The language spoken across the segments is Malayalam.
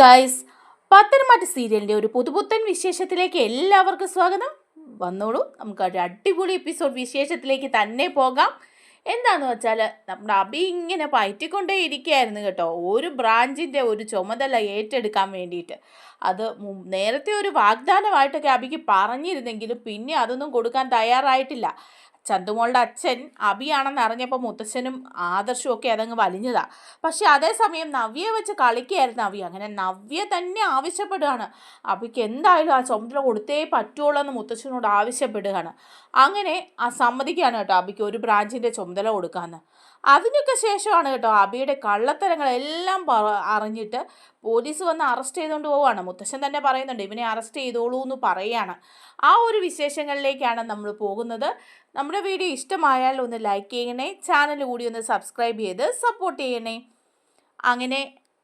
ഗായ്സ് പത്തനംമാറ്റ സീരിയലിന്റെ ഒരു പുതുപുത്തൻ വിശേഷത്തിലേക്ക് എല്ലാവർക്കും സ്വാഗതം. വന്നോളൂ നമുക്ക് ഒരു അടിപൊളി എപ്പിസോഡ് വിശേഷത്തിലേക്ക് തന്നെ പോകാം. എന്താന്ന് വെച്ചാൽ നമ്മുടെ അബി ഇങ്ങനെ പയറ്റിക്കൊണ്ടേ ഇരിക്കുകയായിരുന്നു കേട്ടോ ഒരു ബ്രാഞ്ചിന്റെ ഒരു ചുമതല ഏറ്റെടുക്കാൻ വേണ്ടിയിട്ട്. അത് നേരത്തെ ഒരു വാഗ്ദാനമായിട്ടൊക്കെ അബിക്ക് പറഞ്ഞിരുന്നെങ്കിലും പിന്നെ അതൊന്നും കൊടുക്കാൻ തയ്യാറായിട്ടില്ല. ചന്തുമോളുടെ അച്ഛൻ അബിയാണെന്ന് അറിഞ്ഞപ്പോൾ മുത്തച്ഛനും ആദർശവും ഒക്കെ അതങ്ങ് വലിഞ്ഞതാ. പക്ഷെ അതേസമയം നവ്യയെ വെച്ച് കളിക്കുകയായിരുന്നു അവി അങ്ങനെ നവ്യ തന്നെ ആവശ്യപ്പെടുകയാണ്. അബിക്ക് എന്തായാലും ആ ചുമതല കൊടുത്തേ പറ്റുള്ളൂ എന്ന് മുത്തശ്ശനോട് ആവശ്യപ്പെടുകയാണ്. അങ്ങനെ ആ സമ്മതിക്കുകയാണ് കേട്ടോ അബിക്ക് ഒരു ബ്രാഞ്ചിന്റെ ചുമതല കൊടുക്കാമെന്ന് അതിനൊക്കെ ശേഷമാണ് കേട്ടോ അബിയുടെ കള്ളത്തരങ്ങളെല്ലാം പറ അറിഞ്ഞിട്ട് പോലീസ് വന്ന് അറസ്റ്റ് ചെയ്തുകൊണ്ട് പോവുകയാണ്. മുത്തശ്ശൻ തന്നെ പറയുന്നുണ്ട് ഇവനെ അറസ്റ്റ് ചെയ്തോളൂ എന്ന് പറയുകയാണ് ആ ഒരു വിശേഷങ്ങളിലേക്കാണ് നമ്മൾ പോകുന്നത്. നമ്മുടെ വീഡിയോ ഇഷ്ടമായാൽ ഒന്ന് ലൈക്ക് ചെയ്യണേ ചാനൽ കൂടി ഒന്ന് സബ്സ്ക്രൈബ് ചെയ്ത് സപ്പോർട്ട് ചെയ്യണേ. അങ്ങനെ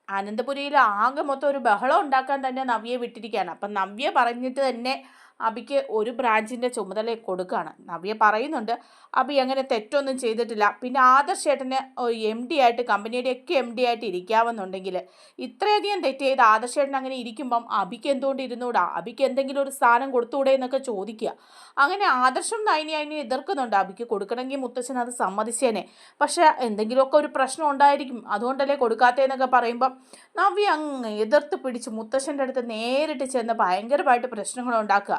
അനന്തപുരിയിൽ ആകെ മൊത്തം ഒരു ബഹളം ഉണ്ടാക്കാൻ തന്നെ നവ്യെ വിട്ടിരിക്കുകയാണ്. അപ്പം നവ്യ പറഞ്ഞിട്ട് തന്നെ അബിക്ക് ഒരു ബ്രാഞ്ചിന്റെ ചുമതല കൊടുക്കുകയാണ്. നവ്യ പറയുന്നുണ്ട് അബി അങ്ങനെ തെറ്റൊന്നും ചെയ്തിട്ടില്ല. പിന്നെ ആദർശ് ചേട്ടന് എം ഡി ആയിട്ട് കമ്പനിയുടെയൊക്കെ എം ഡി ആയിട്ട് ഇരിക്കാമെന്നുണ്ടെങ്കിൽ ഇത്രയധികം തെറ്റ് ചെയ്ത് ആദർശ് ചേട്ടൻ അങ്ങനെ ഇരിക്കുമ്പം അബിക്ക് എന്തുകൊണ്ട് ഇരുന്നൂടാ അബിക്ക് എന്തെങ്കിലും ഒരു സ്ഥാനം കൊടുത്തുകൂടെ എന്നൊക്കെ ചോദിക്കുക. അങ്ങനെ ആദർശം നൈനി അതിനെ എതിർക്കുന്നുണ്ട് അബിക്ക്. കൊടുക്കണമെങ്കിൽ മുത്തച്ഛൻ അത് സമ്മതിച്ചേനെ. പക്ഷേ എന്തെങ്കിലുമൊക്കെ ഒരു പ്രശ്നം ഉണ്ടായിരിക്കും. അതുകൊണ്ടല്ലേ കൊടുക്കാത്തതെന്നൊക്കെ പറയുമ്പം നവ്യ അങ്ങ് എതിർത്ത് പിടിച്ച് മുത്തശ്ശന്റെ അടുത്ത് നേരിട്ട് ചെന്ന് ഭയങ്കരമായിട്ട് പ്രശ്നങ്ങൾ ഉണ്ടാക്കുക.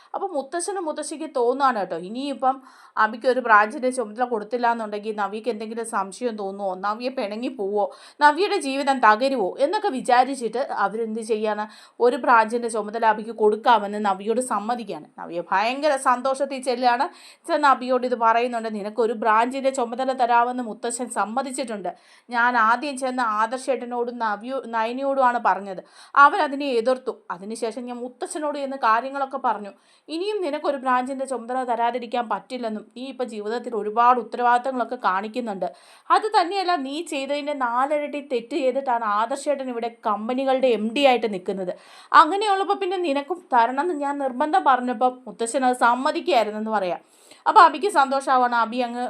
അപ്പോൾ മുത്തശ്ശനും മുത്തശ്ശിക്ക് തോന്നുകയാണ് കേട്ടോ. ഇനിയിപ്പം അബിക്ക് ഒരു ബ്രാഞ്ചിന്റെ ചുമതല കൊടുത്തില്ല എന്നുണ്ടെങ്കിൽ നവ്യക്ക് എന്തെങ്കിലും സംശയം തോന്നുമോ നവ്യ പിണങ്ങി പോവോ? നവ്യയുടെ ജീവിതം തകരുമോ എന്നൊക്കെ വിചാരിച്ചിട്ട് അവരെന്ത് ചെയ്യാണ് ഒരു ബ്രാഞ്ചിന്റെ ചുമതല അബിക്ക് കൊടുക്കാമെന്ന് നവ്യയോട് സമ്മതിക്കുകയാണ്. നവ്യ ഭയങ്കര സന്തോഷത്തിൽ ചെല്ലുകയാണ്. ചെന്ന് അബിയോട് ഇത് പറയുന്നുണ്ട്. നിനക്കൊരു ബ്രാഞ്ചിന്റെ ചുമതല തരാമെന്ന് മുത്തശ്ശൻ സമ്മതിച്ചിട്ടുണ്ട്. ഞാൻ ആദ്യം ചെന്ന് ആദർശേട്ടനോടും നവ്യോ നയനിയോടുമാണ് പറഞ്ഞത്. അവരതിനെ എതിർത്തു. അതിനുശേഷം ഞാൻ മുത്തച്ഛനോട് ചെന്ന് കാര്യങ്ങളൊക്കെ പറഞ്ഞു. ഇനിയും നിനക്കൊരു ബ്രാഞ്ചിന്റെ ചുമതല തരാതിരിക്കാൻ പറ്റില്ലെന്നും നീ ഇപ്പം ജീവിതത്തിൽ ഒരുപാട് ഉത്തരവാദിത്തങ്ങളൊക്കെ കാണിക്കുന്നുണ്ട്. അത് തന്നെയല്ല നീ ചെയ്തതിന്റെ നാലരട്ടി തെറ്റ് ചെയ്തിട്ടാണ് ആദർശേട്ടൻ ഇവിടെ കമ്പനികളുടെ എം ഡി ആയിട്ട് നിൽക്കുന്നത്. അങ്ങനെയുള്ളപ്പോൾ പിന്നെ നിനക്കും തരണം എന്ന് ഞാൻ നിർബന്ധം പറഞ്ഞപ്പോൾ മുത്തശ്ശൻ അത് സമ്മതിക്കുകയായിരുന്നെന്ന് പറയാം. അപ്പോൾ അബിക്ക് സന്തോഷമാവാണ് അബി അങ്ങ്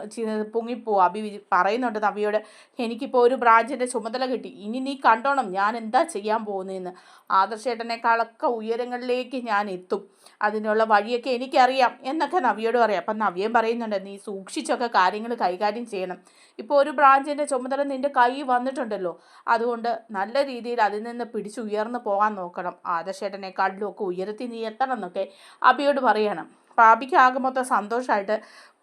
പൊങ്ങിപ്പോവും. അബി പറയുന്നുണ്ട് നബിയോട് എനിക്കിപ്പോൾ ഒരു ബ്രാഞ്ചിന്റെ ചുമതല കിട്ടി. ഇനി നീ കണ്ടോണം ഞാൻ എന്താ ചെയ്യാൻ പോകുന്നതെന്ന് ആദർശേട്ടനേക്കാളൊക്കെ ഉയരങ്ങളിലേക്ക് ഞാൻ എത്തും. അതിനുള്ള വഴിയൊക്കെ എനിക്കറിയാം എന്നൊക്കെ നവിയോട് പറയാം. അപ്പം നവിയം പറയുന്നുണ്ട് നീ സൂക്ഷിച്ചൊക്കെ കാര്യങ്ങൾ കൈകാര്യം ചെയ്യണം. ഇപ്പോൾ ഒരു ബ്രാഞ്ചിന്റെ ചുമതല നിന്റെ കൈ വന്നിട്ടുണ്ടല്ലോ. അതുകൊണ്ട് നല്ല രീതിയിൽ അതിൽ നിന്ന് പിടിച്ചുയർന്നു പോകാൻ നോക്കണം. ആദർശേട്ടനേക്കാളിലും ഒക്കെ ഉയരത്തിൽ നീ എത്തണം എന്നൊക്കെ അബിയോട് പറയണം. അപ്പോൾ അബിക്ക് ആകെ മൊത്തം സന്തോഷമായിട്ട്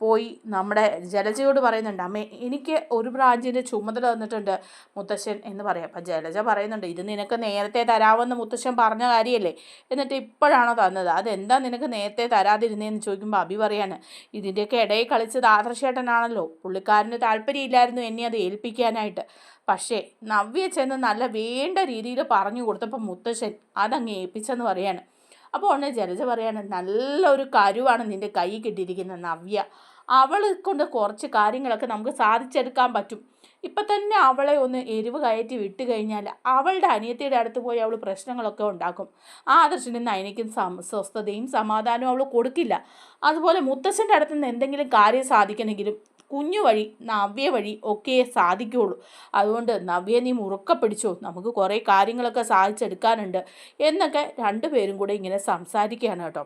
പോയി നമ്മുടെ ജലജയോട് പറയുന്നുണ്ട് അമ്മേ എനിക്ക് ഒരു ബ്രാഞ്ചിന്റെ ചുമതല തന്നിട്ടുണ്ട് മുത്തശ്ശൻ എന്ന് പറയാം. അപ്പം ജലജ പറയുന്നുണ്ട് ഇത് നിനക്ക് നേരത്തെ തരാമെന്ന് മുത്തശ്ശൻ പറഞ്ഞ കാര്യമല്ലേ എന്നിട്ട് ഇപ്പോഴാണോ തന്നത് അതെന്താ നിനക്ക് നേരത്തെ തരാതിരുന്നതെന്ന് ചോദിക്കുമ്പോൾ അഭി പറയാണ് ഇതിന്റെയൊക്കെ ഇടയിൽ കളിച്ചത് ആദർശേട്ടനാണല്ലോ പുള്ളിക്കാരന് താല്പര്യമില്ലായിരുന്നു എന്നെ അത് ഏൽപ്പിക്കാനായിട്ട്. പക്ഷേ നവ്യ ചെന്ന് നല്ല വേണ്ട രീതിയിൽ പറഞ്ഞു കൊടുത്തപ്പോൾ മുത്തശ്ശൻ അതങ്ങ് ഏൽപ്പിച്ചെന്ന് പറയാണ്. അപ്പോൾ ഉടനെ ജലജ പറയാണ് നല്ലൊരു കരുവാണ് നിന്റെ കൈ കിട്ടിയിരിക്കുന്ന നവ്യ. അവളെ കൊണ്ട് കുറച്ച് കാര്യങ്ങളൊക്കെ നമുക്ക് സാധിച്ചെടുക്കാൻ പറ്റും. ഇപ്പം തന്നെ അവളെ ഒന്ന് എരിവ് കയറ്റി വിട്ട് കഴിഞ്ഞാൽ അവളുടെ അനിയത്തിയുടെ അടുത്ത് പോയി അവൾ പ്രശ്നങ്ങളൊക്കെ ഉണ്ടാക്കും. ആ ആദർശനും നയനയ്ക്കും സം സ്വസ്ഥതയും സമാധാനവും അവൾ കൊടുക്കില്ല. അതുപോലെ മുത്തശ്ശന്റെ അടുത്ത് നിന്ന് എന്തെങ്കിലും കാര്യം സാധിക്കണമെങ്കിലും കുഞ്ഞു വഴി നവ്യ വഴി ഒക്കെ സാധിക്കുകയുള്ളൂ അതുകൊണ്ട് നവ്യ നീ മുറുക്ക പിടിച്ചോ. നമുക്ക് കുറേ കാര്യങ്ങളൊക്കെ സാധിച്ചെടുക്കാനുണ്ട്. എന്നൊക്കെ രണ്ടുപേരും കൂടെ ഇങ്ങനെ സംസാരിക്കുകയാണ് കേട്ടോ.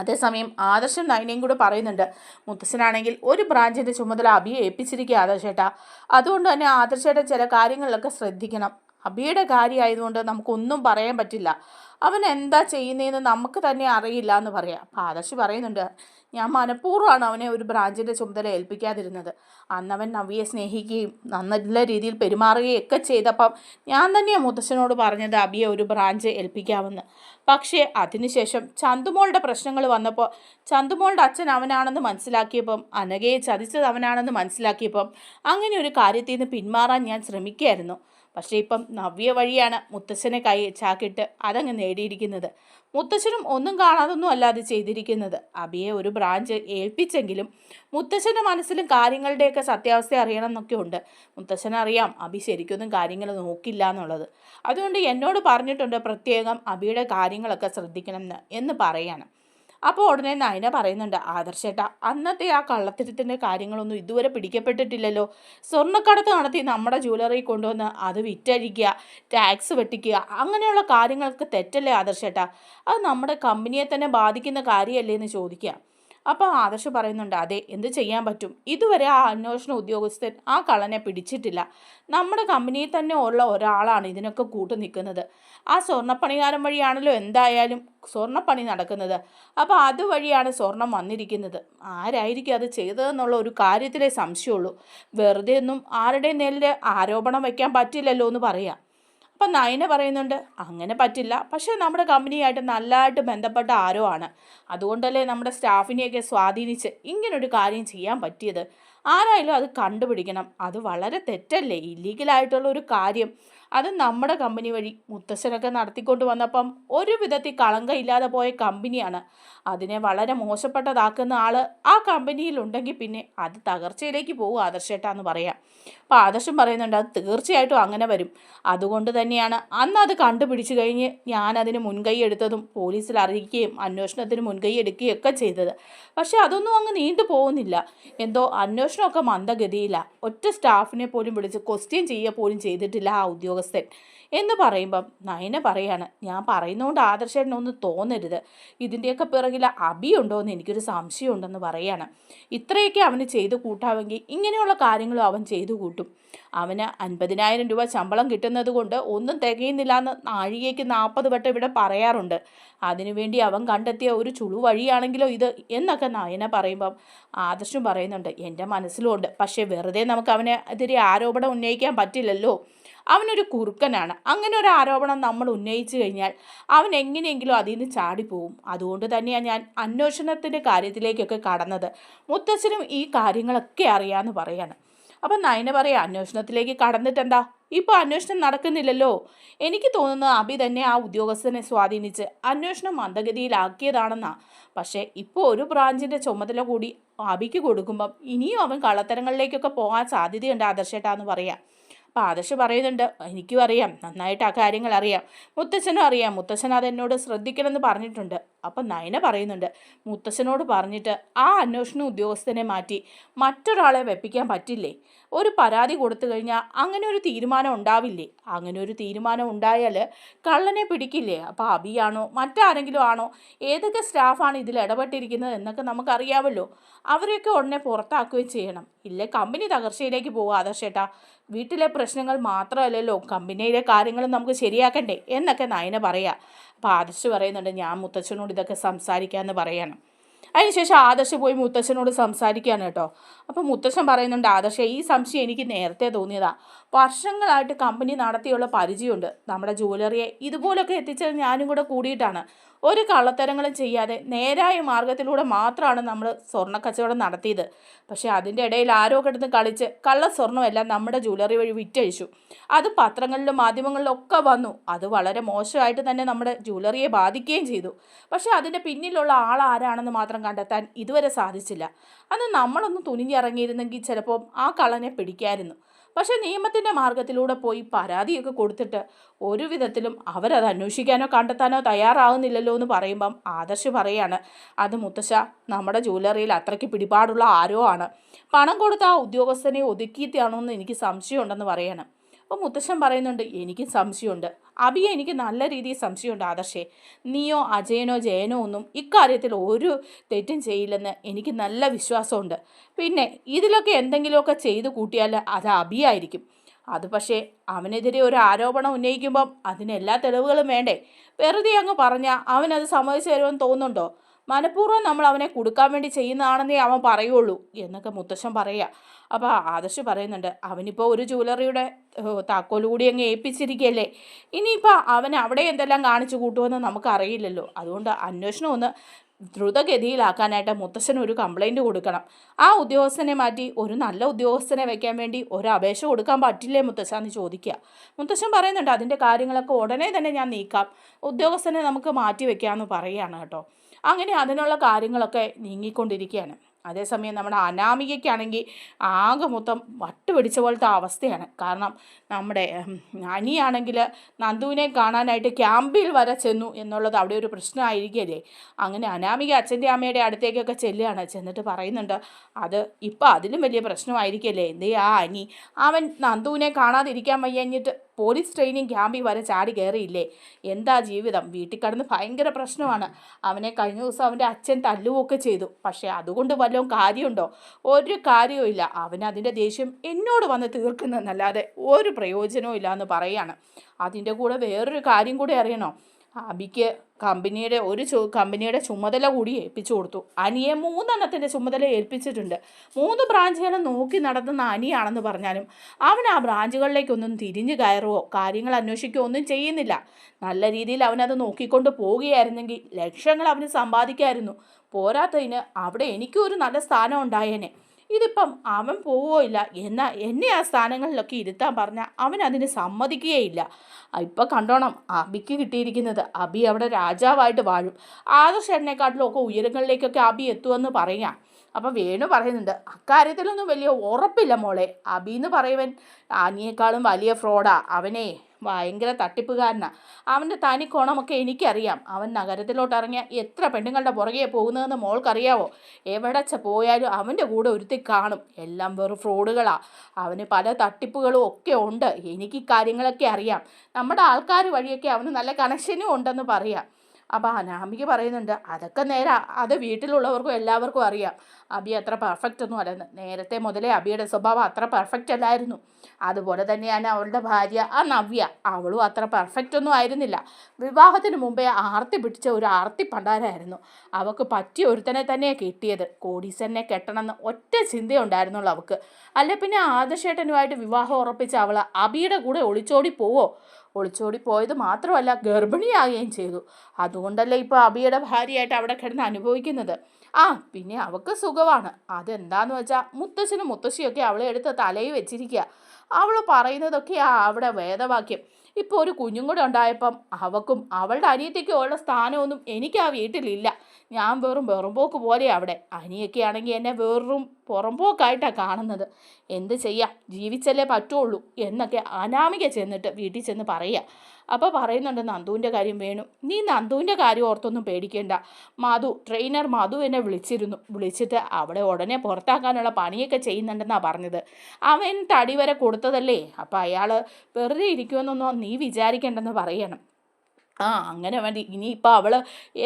അതേസമയം ആദർശം നയനയും കൂടെ പറയുന്നുണ്ട് മുത്തശ്ശനാണെങ്കിൽ ഒരു ബ്രാഞ്ചിന്റെ ചുമതല അബിയെ ഏൽപ്പിച്ചിരിക്കുക ആദർശേട്ടാ. അതുകൊണ്ട് തന്നെ ആദർശയുടെ ചില കാര്യങ്ങളിലൊക്കെ ശ്രദ്ധിക്കണം. അബിയുടെ കാര്യമായതുകൊണ്ട് നമുക്കൊന്നും പറയാൻ പറ്റില്ല. അവൻ എന്താ ചെയ്യുന്നതെന്ന് നമുക്ക് തന്നെ അറിയില്ല എന്ന് പറയാം. അപ്പം ആദർശ് പറയുന്നുണ്ട് ഞാൻ മനഃപൂർവമാണ് അവനെ ഒരു ബ്രാഞ്ചിന്റെ ചുമതല ഏൽപ്പിക്കാതിരുന്നത്. അന്നവൻ നവിയെ സ്നേഹിക്കുകയും നല്ല രീതിയിൽ പെരുമാറുകയും ഒക്കെ ചെയ്തപ്പം ഞാൻ തന്നെയാണ് മുത്തശ്ശനോട് പറഞ്ഞത് അബിയെ ഒരു ബ്രാഞ്ച് ഏൽപ്പിക്കാമെന്ന്. പക്ഷേ അതിനുശേഷം ചന്തുമോളുടെ പ്രശ്നങ്ങൾ വന്നപ്പോൾ ചന്തുമോളുടെ അച്ഛൻ അവനാണെന്ന് മനസ്സിലാക്കിയപ്പം അനഘയെ ചതിച്ചത് അവനാണെന്ന് മനസ്സിലാക്കിയപ്പം അങ്ങനെ ഒരു കാര്യത്തിൽ നിന്ന് പിന്മാറാൻ ഞാൻ ശ്രമിക്കുകയായിരുന്നു. പക്ഷേ ഇപ്പം നവ്യ വഴിയാണ് മുത്തശ്ശനെ കൈ ചാക്കിട്ട് അതങ്ങ് നേടിയിരിക്കുന്നത്. മുത്തശ്ശനും ഒന്നും കാണാതൊന്നും അല്ലാതെ ചെയ്തിരിക്കുന്നത്. അബിയെ ഒരു ബ്രാഞ്ച് ഏൽപ്പിച്ചെങ്കിലും മുത്തശ്ശന്റെ മനസ്സിലും കാര്യങ്ങളുടെയൊക്കെ സത്യാവസ്ഥ അറിയണം എന്നൊക്കെ ഉണ്ട്. മുത്തശ്ശനറിയാം അബി ശരിക്കൊന്നും കാര്യങ്ങൾ നോക്കില്ല എന്നുള്ളത്. അതുകൊണ്ട് എന്നോട് പറഞ്ഞിട്ടുണ്ട് പ്രത്യേകം അബിയുടെ കാര്യങ്ങളൊക്കെ ശ്രദ്ധിക്കണം എന്ന് എന്ന് അപ്പോൾ ഉടനെ നയന പറയുന്നുണ്ട് ആദർശേട്ടാ അന്നത്തെ ആ കള്ളത്തിരത്തിന്റെ കാര്യങ്ങളൊന്നും ഇതുവരെ പിടിക്കപ്പെട്ടിട്ടില്ലല്ലോ. സ്വർണക്കടത്ത് നടത്തി നമ്മുടെ ജ്വല്ലറി കൊണ്ടുവന്ന് അത് വിറ്റഴിക്കുക ടാക്സ് വെട്ടിക്കുക അങ്ങനെയുള്ള കാര്യങ്ങൾക്ക് തെറ്റല്ലേ ആദർശേട്ടാ? അത് നമ്മുടെ കമ്പനിയെ തന്നെ ബാധിക്കുന്ന കാര്യമല്ലേ എന്ന് ചോദിക്കുക. അപ്പോൾ ആദർശ് പറയുന്നുണ്ട് അതെ എന്ത് ചെയ്യാൻ പറ്റും? ഇതുവരെ ആ അന്വേഷണ ഉദ്യോഗസ്ഥൻ ആ കള്ളനെ പിടിച്ചിട്ടില്ല. നമ്മുടെ കമ്പനിയിൽ തന്നെ ഉള്ള ഒരാളാണ് ഇതിനൊക്കെ കൂട്ടു നിൽക്കുന്നത്. ആ സ്വർണപ്പണികാരൻ വഴിയാണല്ലോ എന്തായാലും സ്വർണപ്പണി നടക്കുന്നത്. അപ്പോൾ അതുവഴിയാണ് സ്വർണം വന്നിരിക്കുന്നത്. ആരായിരിക്കും അത് ചെയ്തതെന്നുള്ള ഒരു കാര്യത്തിലേ സംശയമുള്ളൂ. വെറുതെ ഒന്നും ആരുടെ നേരിൽ ആരോപണം വയ്ക്കാൻ പറ്റില്ലല്ലോ എന്ന് പറയാം. അപ്പം നയന പറയുന്നുണ്ട് അങ്ങനെ പറ്റില്ല. പക്ഷേ നമ്മുടെ കമ്പനിയായിട്ട് നല്ലതായിട്ട് ബന്ധപ്പെട്ട ആരോ ആണ്. അതുകൊണ്ടല്ലേ നമ്മുടെ സ്റ്റാഫിനെയൊക്കെ സ്വാധീനിച്ച് ഇങ്ങനൊരു കാര്യം ചെയ്യാൻ പറ്റിയത്. ആരായാലും അത് കണ്ടുപിടിക്കണം. അത് വളരെ തെറ്റല്ലേ. ഇല്ലീഗലായിട്ടുള്ള ഒരു കാര്യം അത് നമ്മുടെ കമ്പനി വഴി മുത്തശ്ശനൊക്കെ നടത്തിക്കൊണ്ട് വന്നപ്പം ഒരു വിധത്തിൽ കളങ്ക ഇല്ലാതെ പോയ കമ്പനിയാണ്. അതിനെ വളരെ മോശപ്പെട്ടതാക്കുന്ന ആൾ ആ കമ്പനിയിലുണ്ടെങ്കിൽ പിന്നെ അത് തകർച്ചയിലേക്ക് പോകും ആദർശേട്ടാന്ന് പറയാം. അപ്പോൾ ആദർശം പറയുന്നുണ്ട് അത് തീർച്ചയായിട്ടും അങ്ങനെ വരും. അതുകൊണ്ട് തന്നെയാണ് അന്ന് അത് കണ്ടുപിടിച്ചു കഴിഞ്ഞ് ഞാൻ അതിന് മുൻകൈ എടുത്തതും പോലീസിൽ അറിയിക്കുകയും അന്വേഷണത്തിന് മുൻകൈ എടുക്കുകയും ഒക്കെ ചെയ്തത്. പക്ഷേ അതൊന്നും അങ്ങ് നീണ്ടു പോകുന്നില്ല. എന്തോ അന്വേഷണമൊക്കെ മന്ദഗതിയില്ല ഒറ്റ സ്റ്റാഫിനെ പോലും വിളിച്ച് ക്വസ്റ്റ്യൻ ചെയ്യുക പോലും ചെയ്തിട്ടില്ല ആ ഉദ്യോഗസ്ഥൻ എന്ന് പറയുമ്പം നയന പറയാണ് ഞാൻ പറയുന്നതുകൊണ്ട് ആദർശേട്ടനൊന്നും തോന്നരുത്. ഇതിന്റെയൊക്കെ പിറകിൽ അബിയുണ്ടോ എന്ന് എനിക്കൊരു സംശയമുണ്ടെന്ന് പറയാണ്. ഇത്രയൊക്കെ അവന് ചെയ്തു കൂട്ടാമെങ്കിൽ ഇങ്ങനെയുള്ള കാര്യങ്ങളും അവൻ ചെയ്തു കൂട്ടും. അവന് അൻപതിനായിരം രൂപ ശമ്പളം കിട്ടുന്നത് കൊണ്ട് ഒന്നും തികയുന്നില്ല എന്ന് നാഴികയ്ക്ക് നാൽപ്പത് വട്ടം ഇവിടെ പറയാറുണ്ട്. അതിനുവേണ്ടി അവൻ കണ്ടെത്തിയ ഒരു ചുളു വഴിയാണെങ്കിലോ ഇത്? എന്നൊക്കെ നയന പറയുമ്പം ആദർശം പറയുന്നുണ്ട് എന്റെ മനസ്സിലുണ്ട് പക്ഷേ വെറുതെ നമുക്ക് അവനെ എതിരെ ആരോപണം ഉന്നയിക്കാൻ പറ്റില്ലല്ലോ. അവനൊരു കുറുക്കനാണ്. അങ്ങനെ ഒരു ആരോപണം നമ്മൾ ഉന്നയിച്ചു കഴിഞ്ഞാൽ അവൻ എങ്ങനെയെങ്കിലും അതിൽ നിന്ന് ചാടിപ്പോവും. അതുകൊണ്ട് തന്നെയാണ് ഞാൻ അന്വേഷണത്തിന്റെ കാര്യത്തിലേക്കൊക്കെ കടന്നത്. മുത്തച്ഛനും ഈ കാര്യങ്ങളൊക്കെ അറിയാമെന്ന് പറയാണ്. അപ്പം നയന പറയാം അന്വേഷണത്തിലേക്ക് കടന്നിട്ടെന്താ? ഇപ്പോൾ അന്വേഷണം നടക്കുന്നില്ലല്ലോ. എനിക്ക് തോന്നുന്നത് അബി തന്നെ ആ ഉദ്യോഗസ്ഥനെ സ്വാധീനിച്ച് അന്വേഷണം മന്ദഗതിയിലാക്കിയതാണെന്നാ. പക്ഷേ ഇപ്പോൾ ഒരു ബ്രാഞ്ചിന്റെ ചുമതല കൂടി അബിക്ക് കൊടുക്കുമ്പം ഇനിയും അവൻ കള്ളത്തരങ്ങളിലേക്കൊക്കെ പോകാൻ സാധ്യതയുണ്ട് ആദർശേട്ടാന്ന് പറയാം. അപ്പോൾ ആദർശ് പറയുന്നുണ്ട്. എനിക്കും അറിയാം. നന്നായിട്ട് ആ കാര്യങ്ങൾ അറിയാം. മുത്തച്ഛനും അറിയാം. മുത്തച്ഛൻ അതെന്നോട് ശ്രദ്ധിക്കണമെന്ന് പറഞ്ഞിട്ടുണ്ട്. അപ്പം നയന പറയുന്നുണ്ട്. മുത്തച്ഛനോട് പറഞ്ഞിട്ട് ആ അന്വേഷണ ഉദ്യോഗസ്ഥനെ മാറ്റി മറ്റൊരാളെ വെപ്പിക്കാൻ പറ്റില്ലേ? ഒരു പരാതി കൊടുത്തു കഴിഞ്ഞാൽ അങ്ങനെ ഒരു തീരുമാനം ഉണ്ടാവില്ലേ? അങ്ങനെ ഒരു തീരുമാനം ഉണ്ടായാൽ കള്ളനെ പിടിക്കില്ലേ? അപ്പോൾ അബിയാണോ? മറ്റാരെങ്കിലും ആണോ? ഏതൊക്കെ സ്റ്റാഫാണ് ഇതിൽ ഇടപെട്ടിരിക്കുന്നത് എന്നൊക്കെ നമുക്കറിയാമല്ലോ. അവരെയൊക്കെ ഉടനെ പുറത്താക്കുകയും ചെയ്യണം. ഇല്ലേ കമ്പനി തകർച്ചയിലേക്ക് പോകുക ആദർശേട്ടാ വീട്ടിലെ പ്രശ്നങ്ങൾ മാത്രമല്ലല്ലോ കമ്പനിയിലെ കാര്യങ്ങളും നമുക്ക് ശരിയാക്കണ്ടേ എന്നൊക്കെ നയന പറയാം. അപ്പോൾ ആദർശ് പറയുന്നുണ്ട് ഞാൻ മുത്തച്ഛനോട് ഇതൊക്കെ സംസാരിക്കാമെന്ന് പറയണം. അതിനുശേഷം ആദർശ് പോയി മുത്തച്ഛനോട് സംസാരിക്കുകയാണ് കേട്ടോ. അപ്പോൾ മുത്തച്ഛൻ പറയുന്നുണ്ട് ആദർശ ഈ സംശയം എനിക്ക് നേരത്തെ തോന്നിയതാ. വർഷങ്ങളായിട്ട് കമ്പനി നടത്തിയുള്ള പരിചയമുണ്ട്. നമ്മുടെ ജുവലറിയെ ഇതുപോലൊക്കെ എത്തിച്ചത് ഞാനും കൂടെ കൂടിയിട്ടാണ്. ഒരു കള്ളത്തരങ്ങളും ചെയ്യാതെ നേരായ മാർഗത്തിലൂടെ മാത്രമാണ് നമ്മൾ സ്വർണ കച്ചവടം നടത്തിയത്. പക്ഷേ അതിന്റെ ഇടയിൽ ആരോ കിടന്ന് കളിച്ച് കള്ള സ്വർണമെല്ലാം നമ്മുടെ ജുവലറി വഴി വിറ്റഴിച്ചു. അത് പത്രങ്ങളിലും മാധ്യമങ്ങളിലും ഒക്കെ വന്നു. അത് വളരെ മോശമായിട്ട് തന്നെ നമ്മുടെ ജുവലറിയെ ബാധിക്കുകയും ചെയ്തു. പക്ഷേ അതിന്റെ പിന്നിലുള്ള ആൾ ആരാണെന്ന് മാത്രം കണ്ടെത്താൻ ഇതുവരെ സാധിച്ചില്ല. അന്ന് നമ്മളൊന്ന് തുനിഞ്ഞിറങ്ങിയിരുന്നെങ്കിൽ ചിലപ്പോൾ ആ കള്ളനെ പിടിക്കായിരുന്നു. പക്ഷേ നിയമത്തിന്റെ മാർഗത്തിലൂടെ പോയി പരാതിയൊക്കെ കൊടുത്തിട്ട് ഒരു വിധത്തിലും അവരത് അന്വേഷിക്കാനോ കണ്ടെത്താനോ തയ്യാറാവുന്നില്ലല്ലോ എന്ന് പറയുമ്പം ആദർശ് പറയാണ് അത് മുത്തശ്ശ നമ്മുടെ ജ്വല്ലറിയിൽ അത്രയ്ക്ക് പിടിപാടുള്ള ആരോ ആണ്. പണം കൊടുത്ത ആ ഉദ്യോഗസ്ഥനെ ഒതുക്കിയിട്ടാണോ എന്ന് എനിക്ക് സംശയമുണ്ടെന്ന് പറയണം. അപ്പോൾ മുത്തശ്ശൻ പറയുന്നുണ്ട് എനിക്കും സംശയമുണ്ട്. അബിയെ എനിക്ക് നല്ല രീതിയിൽ സംശയമുണ്ട് ആദർശേ. നീയോ അജയനോ ജയനോ ഒന്നും ഇക്കാര്യത്തിൽ ഒരു തെറ്റും ചെയ്യില്ലെന്ന് എനിക്ക് നല്ല വിശ്വാസമുണ്ട്. പിന്നെ ഇതിലൊക്കെ എന്തെങ്കിലുമൊക്കെ ചെയ്തു കൂട്ടിയാൽ അത് അബിയായിരിക്കും. അത് പക്ഷേ അവനെതിരെ ഒരു ആരോപണം ഉന്നയിക്കുമ്പം അതിന് എല്ലാ തെളിവുകളും വേണ്ടേ? വെറുതെ അങ്ങ് പറഞ്ഞാൽ അവനത് സമ്മതിച്ചു തരുമെന്ന് തോന്നുന്നുണ്ടോ? മനഃപൂർവം നമ്മൾ അവനെ കൊടുക്കാൻ വേണ്ടി ചെയ്യുന്നതാണെന്നേ അവൻ പറയുള്ളൂ എന്നൊക്കെ മുത്തശ്ശൻ പറയുക അപ്പോൾ ആദർശ് പറയുന്നുണ്ട് അവനിപ്പോൾ ഒരു ജുവലറിയുടെ താക്കോലുകൂടി അങ്ങ് ഏൽപ്പിച്ചിരിക്കുകയല്ലേ ഇനിയിപ്പോൾ അവൻ അവിടെ എന്തെല്ലാം കാണിച്ചു കൂട്ടുമെന്ന് നമുക്കറിയില്ലല്ലോ. അതുകൊണ്ട് അന്വേഷണം ഒന്ന് ദ്രുതഗതിയിലാക്കാനായിട്ട് മുത്തശ്ശന് ഒരു കംപ്ലൈന്റ് കൊടുക്കണം. ആ ഉദ്യോഗസ്ഥനെ മാറ്റി ഒരു നല്ല ഉദ്യോഗസ്ഥനെ വെക്കാൻ വേണ്ടി ഒരു അപേക്ഷ കൊടുക്കാൻ പറ്റില്ലേ മുത്തശ്ശ? എന്ന് ചോദിക്കുക മുത്തശ്ശൻ പറയുന്നുണ്ട് അതിന്റെ കാര്യങ്ങളൊക്കെ ഉടനെ തന്നെ ഞാൻ നീക്കാം. ഉദ്യോഗസ്ഥനെ നമുക്ക് മാറ്റി വെക്കാമെന്ന് പറയുകയാണ് കേട്ടോ. അങ്ങനെ അതിനുള്ള കാര്യങ്ങളൊക്കെ നീങ്ങിക്കൊണ്ടിരിക്കുകയാണ്. അതേസമയം നമ്മുടെ അനാമികയ്ക്കാണെങ്കിൽ ആകെ മൊത്തം വട്ട് പിടിച്ച പോലത്തെ അവസ്ഥയാണ്. കാരണം നമ്മുടെ അനിയാണെങ്കിൽ നന്ദുവിനെ കാണാനായിട്ട് ക്യാമ്പിൽ വരെ ചെന്നു എന്നുള്ളത് അവിടെ ഒരു പ്രശ്നമായിരിക്കല്ലേ അങ്ങനെ അനാമിക അച്ഛന്റെ അമ്മയുടെ അടുത്തേക്കൊക്കെ ചെല്ലുകയാണ്. ചെന്നിട്ട് പറയുന്നുണ്ട് അത് ഇപ്പം അതിലും വലിയ പ്രശ്നമായിരിക്കല്ലേ? എന്തേ ആ അനി? അവൻ നന്ദുവിനെ കാണാതിരിക്കാൻ വയ്യഞ്ഞിട്ട് പോലീസ് ട്രെയിനിങ് ക്യാമ്പിൽ വരെ ചാടി കയറിയില്ലേ? എന്താ ജീവിതം? വീട്ടിൽ കടന്ന് ഭയങ്കര പ്രശ്നമാണ്. അവനെ കഴിഞ്ഞ ദിവസം അവന്റെ അച്ഛൻ തല്ലുകയൊക്കെ ചെയ്തു. പക്ഷേ അതുകൊണ്ട് വല്ലതും കാര്യമുണ്ടോ? ഒരു കാര്യവും ഇല്ല. അവൻ അതിന്റെ ദേഷ്യം എന്നോട് വന്ന് തീർക്കുന്നതെന്നല്ലാതെ ഒരു പ്രയോജനവും ഇല്ല എന്ന് പറയാണ്. അതിന്റെ കൂടെ വേറൊരു കാര്യം കൂടി അറിയണോ? അബിക്ക് കമ്പനിയുടെ ഒരു കമ്പനിയുടെ ചുമതല കൂടി ഏൽപ്പിച്ചു കൊടുത്തു. അനിയെ മൂന്നെണ്ണത്തിന്റെ ചുമതല ഏൽപ്പിച്ചിട്ടുണ്ട്. മൂന്ന് ബ്രാഞ്ചുകളും നോക്കി നടത്തുന്ന അനിയാണെന്ന് പറഞ്ഞാലും അവൻ ആ ബ്രാഞ്ചുകളിലേക്കൊന്നും തിരിഞ്ഞു കയറുകയോ കാര്യങ്ങൾ അന്വേഷിക്കുകയോ ഒന്നും ചെയ്യുന്നില്ല. നല്ല രീതിയിൽ അവനത് നോക്കിക്കൊണ്ട് പോവുകയായിരുന്നെങ്കിൽ ലക്ഷങ്ങൾ അവന് സമ്പാദിക്കായിരുന്നു. പോരാത്തതിന് അവിടെ എനിക്കും ഒരു നല്ല സ്ഥാനം ഉണ്ടായേനെ. ഇതിപ്പം അവൻ പോവോ ഇല്ല. എന്നാൽ എന്നെ ആ സ്ഥാനങ്ങളിലൊക്കെ ഇരുത്താൻ പറഞ്ഞാൽ അവൻ അതിന് സമ്മതിക്കുകയില്ല. ഇപ്പം കണ്ടോണം അബിക്ക് കിട്ടിയിരിക്കുന്നത്. അബി അവിടെ രാജാവായിട്ട് വാഴും. ആദർശേട്ടനെക്കാട്ടിലും ഒക്കെ ഉയരങ്ങളിലേക്കൊക്കെ അബി എത്തുമെന്ന് പറയാം. അപ്പം വേണു പറയുന്നുണ്ട് അക്കാര്യത്തിലൊന്നും വലിയ ഉറപ്പില്ല മോളെ. അബി എന്ന് പറയുവൻ ആനിയേക്കാളും വലിയ ഫ്രോഡാ അവനെ ഭയങ്കര തട്ടിപ്പുകാരനാണ് അവന്റെ തനി കോണമൊക്കെ എനിക്കറിയാം. അവൻ നഗരത്തിലോട്ട് ഇറങ്ങിയ എത്ര പെണ്ണുങ്ങളുടെ പുറകെ പോകുന്നതെന്ന് മോൾക്കറിയാവോ? എവിടെ പോയാലും അവന്റെ കൂടെ ഒരുത്തി കാണും. എല്ലാം വെറും ഫ്രോഡുകളാണ് അവന് പല തട്ടിപ്പുകളും ഒക്കെ ഉണ്ട്. എനിക്ക് കാര്യങ്ങളൊക്കെ അറിയാം. നമ്മുടെ ആൾക്കാർ വഴിയൊക്കെ അവന് നല്ല കണക്ഷനും ഉണ്ടെന്ന് പറയാം. അപ്പോൾ അനാമിക പറയുന്നുണ്ട് അതൊക്കെ നേരെ. അത് വീട്ടിലുള്ളവർക്കും എല്ലാവർക്കും അറിയാം. അബി അത്ര പെർഫെക്റ്റ് ഒന്നും അല്ലെന്ന് നേരത്തെ മുതലേ അബിയുടെ സ്വഭാവം അത്ര പെർഫെക്റ്റ് അല്ലായിരുന്നു. അതുപോലെ തന്നെയാണ് അവളുടെ ഭാര്യ ആ നവ്യ. അവളും അത്ര പെർഫെക്റ്റ് ഒന്നും ആയിരുന്നില്ല. വിവാഹത്തിന് മുമ്പേ ആർത്തി പിടിച്ച ഒരു ആർത്തി പണ്ടാരായിരുന്നു. അവൾക്ക് പറ്റിയ ഒരുത്തനെ തന്നെയാണ് കിട്ടിയത്. കോടീശ്വരനെ കെട്ടണമെന്ന് ഒറ്റ ചിന്തയുണ്ടായിരുന്നുള്ളൂ അവൾക്ക് അല്ല പിന്നെ ആദർശേട്ടനുമായിട്ട് വിവാഹം ഉറപ്പിച്ച അവൾ അബിയുടെ കൂടെ ഒളിച്ചോടി പോവോ? ഒളിച്ചോടി പോയത് മാത്രമല്ല ഗർഭിണിയാകുകയും ചെയ്തു. അതുകൊണ്ടല്ലേ ഇപ്പോൾ അബിയുടെ ഭാര്യയായിട്ട് അവിടെ കിടന്ന് അനുഭവിക്കുന്നത്. ആ പിന്നെ അവൾക്ക് സുഖമാണ് അതെന്താന്ന് വെച്ചാൽ മുത്തശ്ശനും മുത്തശ്ശിയൊക്കെ അവളെ എടുത്ത് തലയിൽ വെച്ചിരിക്കുക അവൾ പറയുന്നതൊക്കെയാ അവിടെ വേദവാക്യം. ഇപ്പോൾ ഒരു കുഞ്ഞും കൂടെ ഉണ്ടായപ്പം അവക്കും അവളുടെ അനിയത്തേക്കും ഉള്ള സ്ഥാനമൊന്നും എനിക്ക് ആ വീട്ടിലില്ല. ഞാൻ വെറും വെറുമ്പോക്ക് പോലെ അവിടെ. അനിയൊക്കെ ആണെങ്കിൽ എന്നെ വെറും പുറമ്പോക്കായിട്ടാണ് കാണുന്നത്. എന്ത് ചെയ്യാം? ജീവിച്ചല്ലേ പറ്റുള്ളൂ എന്നൊക്കെ അനാമിക ചെന്നിട്ട് വീട്ടിൽ ചെന്ന് പറയുക അപ്പോൾ പറയുന്നുണ്ട് നന്ദുവിന്റെ കാര്യം വേണു. നീ നന്ദുവിന്റെ കാര്യം ഓർത്തൊന്നും പേടിക്കേണ്ട. മാധു ട്രെയിനർ മാധു എന്നെ വിളിച്ചിരുന്നു. വിളിച്ചിട്ട് അവിടെ ഉടനെ പുറത്താക്കാനുള്ള പണിയൊക്കെ ചെയ്യുന്നുണ്ടെന്നാണ് പറഞ്ഞത്. അവൻ തടി വരെ കൊടുത്തതല്ലേ? അപ്പം അയാൾ വെറുതെ ഇരിക്കുമെന്നൊന്നും നീ വിചാരിക്കേണ്ടെന്ന് പറയണം. ആ അങ്ങനെ വേണ്ടി. ഇനിയിപ്പോൾ അവൾ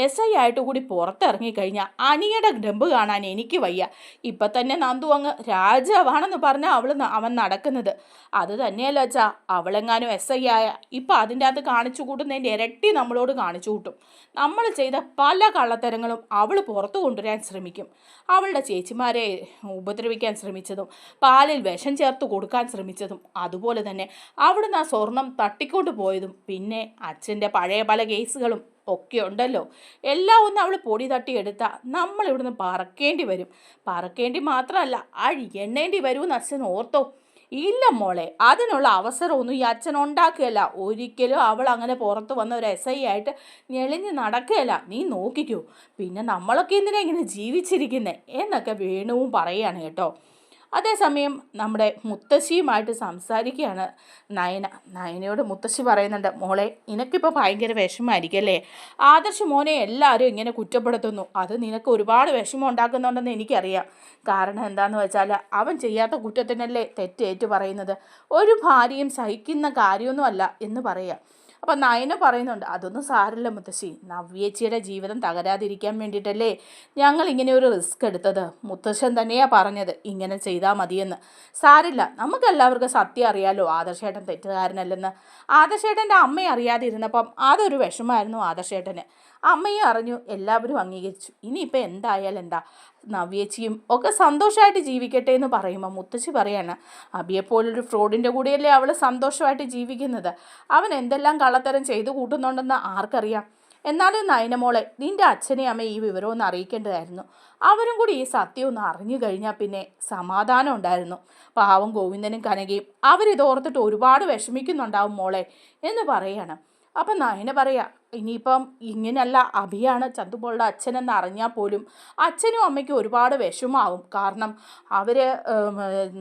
എസ് ഐ ആയിട്ട് കൂടി പുറത്തിറങ്ങി കഴിഞ്ഞാൽ അനിയുടെ ഡമ്പ് കാണാൻ എനിക്ക് വയ്യ. ഇപ്പം തന്നെ നന്ദു അങ്ങ് രാജാവാണെന്ന് പറഞ്ഞാൽ അവൾ അവൻ നടക്കുന്നത്. അത് തന്നെയല്ല അച്ഛാ അവളെങ്ങാനും എസ് ഐ ആയ ഇപ്പം അതിന്റെ അകത്ത് കാണിച്ചു കൂട്ടുന്നതിന്റെ ഇരട്ടി നമ്മളോട് കാണിച്ചു കൂട്ടും. നമ്മൾ ചെയ്ത പല കള്ളത്തരങ്ങളും അവൾ പുറത്തു കൊണ്ടുവരാൻ ശ്രമിക്കും. അവളുടെ ചേച്ചിമാരെ ഉപദ്രവിക്കാൻ ശ്രമിച്ചതും പാലിൽ വിഷം ചേർത്ത് കൊടുക്കാൻ ശ്രമിച്ചതും അതുപോലെ തന്നെ അവിടുന്ന് ആ സ്വർണം തട്ടിക്കൊണ്ട് പോയതും പിന്നെ അച്ഛന്റെ പഴയ പല കേസുകളും ഒക്കെ ഉണ്ടല്ലോ. എല്ലാം ഒന്ന് അവൾ പൊടി തട്ടിയെടുത്താൽ നമ്മൾ ഇവിടുന്ന് പറക്കേണ്ടി വരും. പറക്കേണ്ടി മാത്രമല്ല അഴി എണ്ണേണ്ടി വരുമെന്ന് അച്ഛൻ ഓർത്തോ? ഇല്ല മോളെ അതിനുള്ള അവസരമൊന്നും ഈ അച്ഛൻ ഉണ്ടാക്കുകയല്ല. ഒരിക്കലും അവൾ അങ്ങനെ പുറത്ത് വന്ന ഒരു എസ് ഐ ആയിട്ട് ഞെളിഞ്ഞ് നടക്കുകയല്ല. നീ നോക്കിക്കൂ. പിന്നെ നമ്മളൊക്കെ എന്തിനാ ഇങ്ങനെ ജീവിച്ചിരിക്കുന്നേ? എന്നൊക്കെ വേണുവും പറയുകയാണ് കേട്ടോ. അതേസമയം നമ്മുടെ മുത്തശ്ശിയുമായിട്ട് സംസാരിക്കുകയാണ് നയന. നയനയോട് മുത്തശ്ശി പറയുന്നുണ്ട് മോളെ നിനക്കിപ്പോൾ ഭയങ്കര വിഷമമായിരിക്കും അല്ലേ ആദർശ് മോനെ എല്ലാവരും ഇങ്ങനെ കുറ്റപ്പെടുത്തുന്നു. അത് നിനക്ക് ഒരുപാട് വിഷമം ഉണ്ടാക്കുന്നുണ്ടെന്ന് എനിക്കറിയാം. കാരണം എന്താണെന്ന് വെച്ചാൽ അവൻ ചെയ്യാത്ത കുറ്റത്തിനല്ലേ തെറ്റേറ്റു പറയുന്നത്? ഒരു ഭാര്യയും സഹിക്കുന്ന കാര്യമൊന്നുമല്ല എന്ന് പറയാം. അപ്പം നയന പറയുന്നുണ്ട് അതൊന്നും സാരമില്ല മുത്തശ്ശി. നവ്യേച്ചിയുടെ ജീവിതം തകരാതിരിക്കാൻ വേണ്ടിയിട്ടല്ലേ ഞങ്ങൾ ഇങ്ങനെ ഒരു റിസ്ക് എടുത്തത്? മുത്തശ്ശൻ തന്നെയാണ് പറഞ്ഞത് ഇങ്ങനെ ചെയ്താൽ മതിയെന്ന്. സാരില്ല നമുക്കെല്ലാവർക്കും സത്യം അറിയാലോ ആദർശേട്ടൻ തെറ്റുകാരനല്ലെന്ന്. ആദർശേട്ടന്റെ അമ്മയെ അറിയാതിരുന്നപ്പം അതൊരു വിഷമമായിരുന്നു ആദർശേട്ടന്. അമ്മയും അറിഞ്ഞു എല്ലാവരും അംഗീകരിച്ചു. ഇനിയിപ്പോൾ എന്തായാലും എന്താ? നവ്യേച്ചിയും ഒക്കെ സന്തോഷമായിട്ട് ജീവിക്കട്ടെ എന്ന് പറയുമ്പോൾ മുത്തശ്ശി പറയാണ് അബിയെപ്പോലൊരു ഫ്രോഡിന്റെ കൂടെയല്ലേ അവൾ സന്തോഷമായിട്ട് ജീവിക്കുന്നത്? അവൻ എന്തെല്ലാം കള്ളത്തരം ചെയ്തു കൂട്ടുന്നുണ്ടെന്ന് ആർക്കറിയാം? എന്നാലും നയനമോളെ നിന്റെ അച്ഛനെ അമ്മ ഈ വിവരം ഒന്ന് അറിയിക്കേണ്ടതായിരുന്നു. അവരും കൂടി ഈ സത്യം ഒന്ന് അറിഞ്ഞു കഴിഞ്ഞാൽ പിന്നെ സമാധാനം ഉണ്ടായിരുന്നു. പാവം ഗോവിന്ദനും കനകയും അവരിതോർത്തിട്ട് ഒരുപാട് വിഷമിക്കുന്നുണ്ടാവും മോളെ എന്ന് പറയാണ്. അപ്പം നയന പറയാം ഇനിയിപ്പം ഇങ്ങനെയല്ല അഭിയാണ് ചന്തുമോളുടെ അച്ഛനെന്ന് അറിഞ്ഞാൽ പോലും അച്ഛനും അമ്മയ്ക്കും ഒരുപാട് വിഷമാവും കാരണം അവർ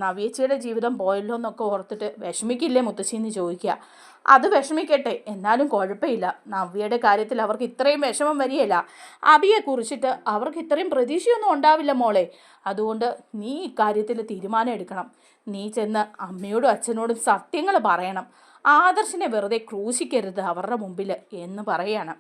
നവ്യേച്ചിയുടെ ജീവിതം പോയല്ലോ എന്നൊക്കെ ഓർത്തിട്ട് വിഷമിക്കില്ലേ മുത്തശ്ശി എന്ന് ചോദിക്കുക അത് വിഷമിക്കട്ടെ എന്നാലും കുഴപ്പമില്ല. നവ്യയുടെ കാര്യത്തിൽ അവർക്ക് ഇത്രയും വിഷമം വരികയില്ല. അബിയെ കുറിച്ചിട്ട് അവർക്ക് ഇത്രയും പ്രതീക്ഷയൊന്നും ഉണ്ടാവില്ല മോളെ. അതുകൊണ്ട് നീ ഇക്കാര്യത്തിൽ തീരുമാനം എടുക്കണം. നീ ചെന്ന് അമ്മയോടും അച്ഛനോടും സത്യങ്ങൾ പറയണം. ആദർശിനെ വെറുതെ ക്രൂശിക്കരുത് അവരുടെ മുമ്പിൽ എന്ന് പറയാണ്.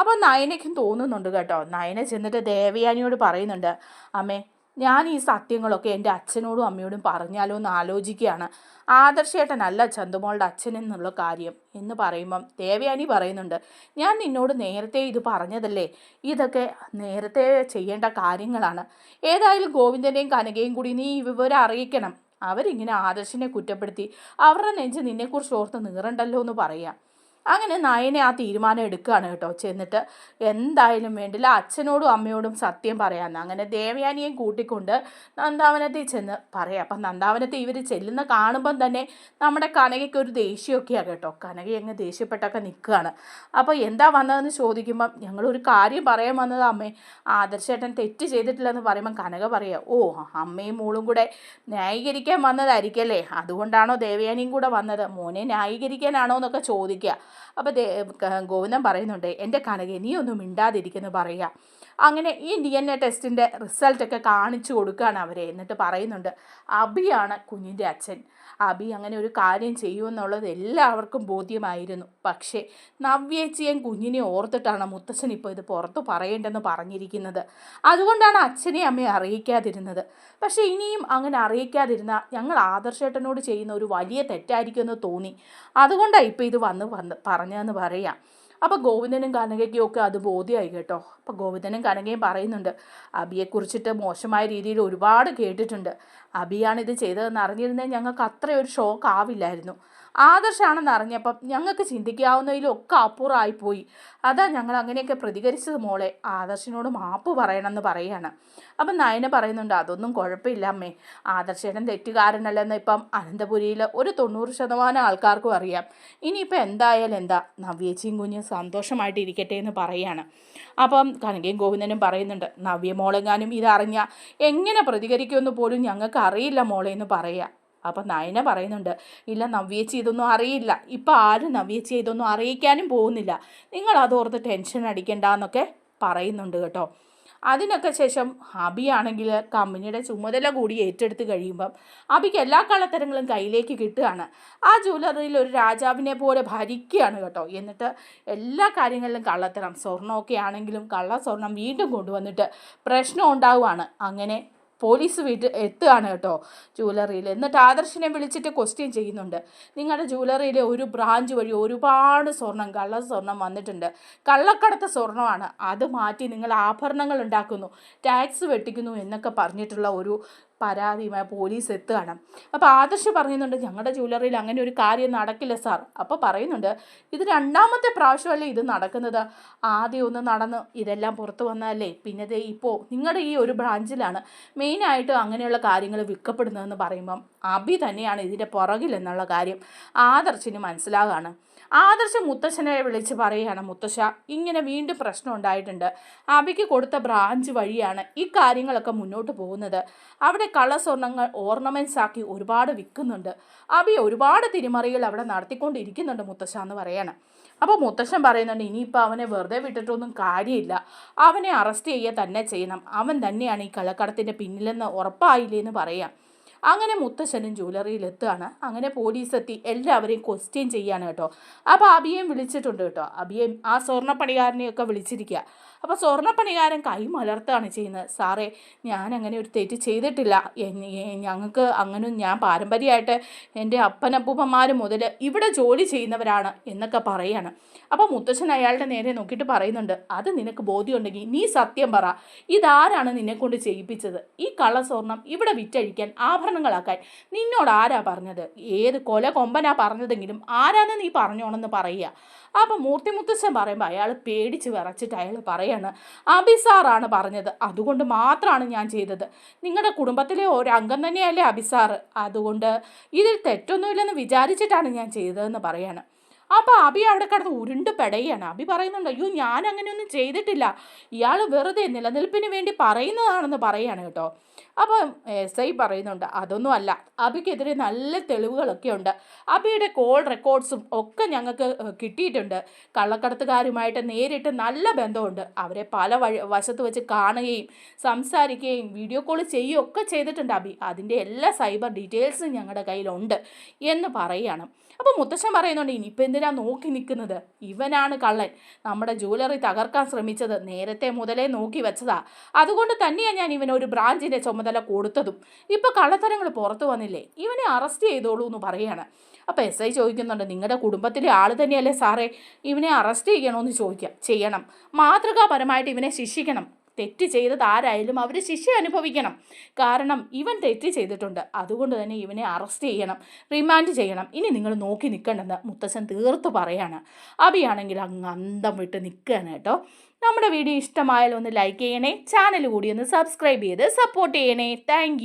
അപ്പോൾ നയനയ്ക്കും തോന്നുന്നുണ്ട് കേട്ടോ. നയന ചെന്നിട്ട് ദേവയാനിയോട് പറയുന്നുണ്ട് അമ്മേ ഞാൻ ഈ സത്യങ്ങളൊക്കെ എന്റെ അച്ഛനോടും അമ്മയോടും പറഞ്ഞാലോ എന്ന് ആലോചിക്കുകയാണ്. ആദർശേട്ടനല്ല ചന്തുമോളുടെ അച്ഛൻ എന്നുള്ള കാര്യം എന്ന് പറയുമ്പം ദേവയാനി പറയുന്നുണ്ട് ഞാൻ നിന്നോട് നേരത്തെ ഇത് പറഞ്ഞതല്ലേ? ഇതൊക്കെ നേരത്തെ ചെയ്യേണ്ട കാര്യങ്ങളാണ്. ഏതായാലും ഗോവിന്ദനെയും കനകയും കൂടി നീ വിവരം അറിയിക്കണം. അവരിങ്ങനെ ആദർശിനെ കുറ്റപ്പെടുത്തി അവരുടെ നെഞ്ച് നിന്നെക്കുറിച്ച് ഓർത്ത് നീറണ്ടല്ലോ എന്ന് പറയാം. അങ്ങനെ നയനെ ആ തീരുമാനം എടുക്കുകയാണ് കേട്ടോ. ചെന്നിട്ട് എന്തായാലും വേണ്ടില്ല അച്ഛനോടും അമ്മയോടും സത്യം പറയാമെന്ന് അങ്ങനെ ദേവയാനിയെയും കൂട്ടിക്കൊണ്ട് നന്ദാവനത്തിൽ ചെന്ന് പറയാം. അപ്പം നന്ദാവനത്തിൽ ഇവർ ചെല്ലുന്ന കാണുമ്പം തന്നെ നമ്മുടെ കനകയ്ക്ക് ഒരു ദേഷ്യമൊക്കെയാണ് കേട്ടോ. കനക അങ്ങ് ദേഷ്യപ്പെട്ടൊക്കെ നിൽക്കുകയാണ്. അപ്പോൾ എന്താ വന്നതെന്ന് ചോദിക്കുമ്പം ഞങ്ങളൊരു കാര്യം പറയാൻ വന്നത് അമ്മേ ആദർശേട്ടൻ തെറ്റ് ചെയ്തിട്ടില്ലെന്ന് പറയുമ്പം കനക പറയുക ഓ അമ്മയും മോളും കൂടെ ന്യായീകരിക്കാൻ വന്നതായിരിക്കല്ലേ? അതുകൊണ്ടാണോ ദേവയാനിയും കൂടെ വന്നത്? മോനെ ന്യായീകരിക്കാനാണോ? എന്നൊക്കെ ചോദിക്കുക. അപ്പോൾ ഗോവിന്ദൻ പറയുന്നുണ്ട് എന്റെ കനകെ നീ ഒന്നും മിണ്ടാതിരിക്കുന്നു പറയുക. അങ്ങനെ ഈ ഡി എൻ എ ടെസ്റ്റിന്റെ റിസൾട്ടൊക്കെ കാണിച്ചു കൊടുക്കുകയാണ് അവരെ എന്നിട്ട് പറയുന്നുണ്ട്. അബിയാണ് കുഞ്ഞിന്റെ അച്ഛൻ. അബി അങ്ങനെ ഒരു കാര്യം ചെയ്യുമെന്നുള്ളത് എല്ലാവർക്കും ബോധ്യമായിരുന്നു. പക്ഷേ നവ്യേച്ചിയും കുഞ്ഞിനെ ഓർത്തിട്ടാണ് മുത്തച്ഛൻ ഇപ്പോൾ ഇത് പുറത്ത് പറയേണ്ടെന്ന് പറഞ്ഞിരിക്കുന്നത്. അതുകൊണ്ടാണ് അച്ഛനെ അമ്മയെ അറിയിക്കാതിരുന്നത്. പക്ഷേ ഇനിയും അങ്ങനെ അറിയിക്കാതിരുന്ന ഞങ്ങൾ ആദർശേട്ടനോട് ചെയ്യുന്ന ഒരു വലിയ തെറ്റായിരിക്കുമെന്ന് തോന്നി. അതുകൊണ്ടാണ് ഇപ്പോൾ ഇത് വന്ന് വന്ന് പറഞ്ഞതെന്ന് പറയാം. അപ്പോൾ ഗോവിന്ദനും കനകയ്ക്കും ഒക്കെ അത് ബോധ്യമായി കേട്ടോ. അപ്പോൾ ഗോവിന്ദനും കനകയും പറയുന്നുണ്ട് അബിയെക്കുറിച്ചിട്ട് മോശമായ രീതിയിൽ ഒരുപാട് കേട്ടിട്ടുണ്ട്. അബിയാണ് ഇത് ചെയ്തതെന്ന് അറിഞ്ഞിരുന്നെങ്കിൽ ഞങ്ങൾക്ക് അത്രയൊരു ഷോക്ക് ആവില്ലായിരുന്നു. ആദർശാണെന്ന് അറിഞ്ഞപ്പം ഞങ്ങൾക്ക് ചിന്തിക്കാവുന്നതിലൊക്കെ അപ്പുറമായിപ്പോയി. അതാ ഞങ്ങൾ അങ്ങനെയൊക്കെ പ്രതികരിച്ചത് മോളെ. ആദർശിനോട് മാപ്പ് പറയണമെന്ന് പറയാണ്. അപ്പം നയന പറയുന്നുണ്ട് അതൊന്നും കുഴപ്പമില്ല അമ്മേ. ആദർശേട്ടൻ തെറ്റുകാരനല്ലെന്ന് ഇപ്പം അനന്തപുരിയിൽ ഒരു തൊണ്ണൂറ് ശതമാനം ആൾക്കാർക്കും അറിയാം. ഇനിയിപ്പോൾ എന്തായാലും എന്താ? നവ്യേച്ചിയും കുഞ്ഞും സന്തോഷമായിട്ട് ഇരിക്കട്ടെ എന്ന് പറയാണ്. അപ്പം കനകയും ഗോവിന്ദനും പറയുന്നുണ്ട് നവ്യ മോളെങ്ങാനും ഇതറിഞ്ഞ എങ്ങനെ പ്രതികരിക്കുമെന്ന് പോലും ഞങ്ങൾക്ക് അറിയില്ല മോളെ എന്ന് പറയുക അപ്പം നയന പറയുന്നുണ്ട് ഇല്ല നവ്യേച്ചി ഇതൊന്നും അറിയില്ല. ഇപ്പം ആരും നവ്യേച്ചി ഇതൊന്നും അറിയിക്കാനും പോകുന്നില്ല. നിങ്ങൾ അതോർത്ത് ടെൻഷൻ അടിക്കണ്ട എന്നൊക്കെ പറയുന്നുണ്ട് കേട്ടോ. അതിനൊക്കെ ശേഷം അബിയാണെങ്കിൽ കമ്പനിയുടെ ചുമതല കൂടി ഏറ്റെടുത്ത് കഴിയുമ്പം അബിക്ക് എല്ലാ കള്ളത്തരങ്ങളും കയ്യിലേക്ക് കിട്ടുകയാണ്. ആ ജ്വല്ലറിയിൽ ഒരു രാജാവിനെ പോലെ ഭരിക്കുകയാണ് കേട്ടോ. എന്നിട്ട് എല്ലാ കാര്യങ്ങളിലും കള്ളത്തരം സ്വർണമൊക്കെ ആണെങ്കിലും കള്ള സ്വർണം വീണ്ടും കൊണ്ടുവന്നിട്ട് പ്രശ്നം ഉണ്ടാവുകയാണ്. അങ്ങനെ പോലീസ് വീട്ടിൽ എത്തുകയാണ് കേട്ടോ ജ്വല്ലറിയിൽ. എന്നിട്ട് ആദർശിനെ വിളിച്ചിട്ട് ക്വസ്റ്റ്യൻ ചെയ്യുന്നുണ്ട്. നിങ്ങളുടെ ജ്വല്ലറിയിലെ ഒരു ബ്രാഞ്ച് വഴി ഒരുപാട് സ്വർണം കള്ള സ്വർണം വന്നിട്ടുണ്ട്. കള്ളക്കടത്ത സ്വർണമാണ് അത് മാറ്റി നിങ്ങൾ ആഭരണങ്ങൾ ഉണ്ടാക്കുന്നു ടാക്സ് വെട്ടിക്കുന്നു എന്നൊക്കെ പറഞ്ഞിട്ടുള്ള ഒരു പരാതിയുമായി പോലീസ് എത്തുകയാണ്. അപ്പോൾ ആദർശ് പറയുന്നുണ്ട് ഞങ്ങളുടെ ജ്വല്ലറിയിൽ അങ്ങനെ ഒരു കാര്യം നടക്കില്ല സാർ. അപ്പോൾ പറയുന്നുണ്ട് ഇത് രണ്ടാമത്തെ പ്രാവശ്യമല്ലേ ഇത് നടക്കുന്നത്? ആദ്യം ഒന്ന് നടന്ന് ഇതെല്ലാം പുറത്തു വന്നാലേ പിന്നെ ദേ ഇപ്പോൾ നിങ്ങളുടെ ഈ ഒരു ബ്രാഞ്ചിലാണ് മെയിനായിട്ട് അങ്ങനെയുള്ള കാര്യങ്ങൾ വിൽക്കപ്പെടുന്നതെന്ന് പറയുമ്പം അബി തന്നെയാണ് ഇതിന്റെ പുറകിലെന്നുള്ള കാര്യം ആദർശിന് മനസ്സിലാകാണ്. ആദർശ മുത്തശ്ശനെ വിളിച്ച് പറയുകയാണ് മുത്തശ്ശ. ഇങ്ങനെ വീണ്ടും പ്രശ്നം ഉണ്ടായിട്ടുണ്ട്. അബിക്ക് കൊടുത്ത ബ്രാഞ്ച് വഴിയാണ് ഈ കാര്യങ്ങളൊക്കെ മുന്നോട്ട് പോകുന്നത്. അവിടെ കള്ളസ്വർണങ്ങൾ ഓർണമെന്റ്സ് ആക്കി ഒരുപാട് വിൽക്കുന്നുണ്ട്. അബി ഒരുപാട് തിരിമറികൾ അവിടെ നടത്തിക്കൊണ്ടിരിക്കുന്നുണ്ട് മുത്തശ്ശ എന്ന് പറയാണ്. അപ്പോൾ മുത്തശ്ശൻ പറയുന്നുണ്ട് ഇനിയിപ്പോൾ അവനെ വെറുതെ വിട്ടിട്ടൊന്നും കാര്യമില്ല. അവനെ അറസ്റ്റ് ചെയ്യുക തന്നെ ചെയ്യണം. അവൻ തന്നെയാണ് ഈ കള്ളക്കടത്തിന്റെ പിന്നിലെന്ന് ഉറപ്പായില്ലേ എന്ന് പറയാം. അങ്ങനെ മുത്തശ്ശനും ജ്വല്ലറിയിൽ എത്തുകയാണ് അങ്ങനെ പോലീസ് എത്തി എല്ലാവരെയും ക്വസ്റ്റ്യൻ ചെയ്യാണ് കേട്ടോ. അപ്പോൾ അബിയെയും വിളിച്ചിട്ടുണ്ട് കേട്ടോ. അബിയെയും ആ സ്വർണപ്പണികാരനെയൊക്കെ വിളിച്ചിരിക്കുക. അപ്പോൾ സ്വർണപ്പണികാരൻ കൈ മലർത്താണ് ചെയ്യുന്നത്. സാറേ ഞാൻ അങ്ങനെ ഒരു തെറ്റ് ചെയ്തിട്ടില്ല. ഞങ്ങൾക്ക് അങ്ങനെ ഞാൻ പാരമ്പര്യമായിട്ട് എന്റെ അപ്പനപ്പൂപ്പന്മാർ മുതൽ ഇവിടെ ജോലി ചെയ്യുന്നവരാണ് എന്നൊക്കെ പറയാണ്. അപ്പോൾ മുത്തച്ഛൻ അയാളുടെ നേരെ നോക്കിയിട്ട് പറയുന്നുണ്ട് അത് നിനക്ക് ബോധ്യമുണ്ടെങ്കിൽ നീ സത്യം പറ. ഇതാരാണ് നിന്നെ കൊണ്ട് ചെയ്യിപ്പിച്ചത്? ഈ കള്ളസ്വർണം ഇവിടെ വിറ്റഴിക്കാൻ ആഭരണങ്ങളാക്കാൻ നിന്നോട് ആരാ പറഞ്ഞത്? ഏത് കൊല കൊമ്പനാ പറഞ്ഞതെങ്കിലും ആരാന്ന് നീ പറഞ്ഞോണെന്ന് പറയുക? അപ്പം മൂർത്തിമുത്തച്ഛൻ പറയുമ്പോൾ അയാൾ പേടിച്ച് വിറച്ചിട്ട് അയാൾ പറയാണ് അബിസാറാണ് പറഞ്ഞത്. അതുകൊണ്ട് മാത്രമാണ് ഞാൻ ചെയ്തത്. നിങ്ങളുടെ കുടുംബത്തിലെ ഒരു അംഗം തന്നെയല്ലേ അബിസാർ അതുകൊണ്ട് ഇതിൽ തെറ്റൊന്നുമില്ലെന്ന് വിചാരിച്ചിട്ടാണ് ഞാൻ ചെയ്തതെന്ന് പറയാണ്. അപ്പോൾ അബി അവിടെ കിടന്ന് ഉരുണ്ട് പെടയാണ്. അബി പറയുന്നുണ്ട് അയ്യോ ഞാൻ അങ്ങനെയൊന്നും ചെയ്തിട്ടില്ല. ഇയാൾ വെറുതെ നിലനിൽപ്പിന് വേണ്ടി പറയുന്നതാണെന്ന് പറയാണ് കേട്ടോ. അപ്പം എസ് ഐ പറയുന്നുണ്ട് അതൊന്നും അല്ല. അബിക്കെതിരെ നല്ല തെളിവുകളൊക്കെ ഉണ്ട്. അബിയുടെ കോൾ റെക്കോർഡ്സും ഒക്കെ ഞങ്ങൾക്ക് കിട്ടിയിട്ടുണ്ട്. കള്ളക്കടത്തുകാരുമായിട്ട് നേരിട്ട് നല്ല ബന്ധമുണ്ട്. അവരെ പല വഴി വശത്ത് വെച്ച് കാണുകയും സംസാരിക്കുകയും വീഡിയോ കോൾ ചെയ്യുകയും ഒക്കെ ചെയ്തിട്ടുണ്ട് അബി. അതിന്റെ എല്ലാ സൈബർ ഡീറ്റെയിൽസും ഞങ്ങളുടെ കയ്യിലുണ്ട് എന്ന് പറയുകയാണ് അപ്പോൾ മുത്തശ്ശൻ പറയുന്നുണ്ട് ഇനിയിപ്പോൾ എന്തിനാ നോക്കി നിൽക്കുന്നത്? ഇവനാണ് കള്ളൻ. നമ്മുടെ ജ്വല്ലറി തകർക്കാൻ ശ്രമിച്ചത് നേരത്തെ മുതലേ നോക്കി വെച്ചതാ. അതുകൊണ്ട് തന്നെയാണ് ഞാൻ ഇവനൊരു ബ്രാഞ്ചിന്റെ ചുമതല കൊടുത്തതും. ഇപ്പോൾ കള്ളത്തരങ്ങൾ പുറത്തു വന്നില്ലേ? ഇവനെ അറസ്റ്റ് ചെയ്തോളൂ എന്ന് പറയാണ്. അപ്പോൾ എസ് ഐ ചോദിക്കുന്നുണ്ട് നിങ്ങളുടെ കുടുംബത്തിലെ ആൾ തന്നെയല്ലേ സാറേ? ഇവനെ അറസ്റ്റ് ചെയ്യണമെന്ന് ചോദിക്കാം. ചെയ്യണം. മാതൃകാപരമായിട്ട് ഇവനെ ശിക്ഷിക്കണം. തെറ്റ് ചെയ്തത് ആരായാലും അവർ ശിക്ഷ അനുഭവിക്കണം. കാരണം ഇവൻ തെറ്റ് ചെയ്തിട്ടുണ്ട്. അതുകൊണ്ട് തന്നെ ഇവനെ അറസ്റ്റ് ചെയ്യണം. റിമാൻഡ് ചെയ്യണം. ഇനി നിങ്ങൾ നോക്കി നിൽക്കണ്ടെന്ന് മുത്തച്ഛൻ തീർത്ത് പറയാണ്. അബിയാണെങ്കിൽ അങ്ങ് അന്തം വിട്ട് നിൽക്കുകയാണ് കേട്ടോ. നമ്മുടെ വീഡിയോ ഇഷ്ടമായാലും ഒന്ന് ലൈക്ക് ചെയ്യണേ. ചാനൽ കൂടി ഒന്ന് സബ്സ്ക്രൈബ് ചെയ്ത് സപ്പോർട്ട് ചെയ്യണേ. താങ്ക്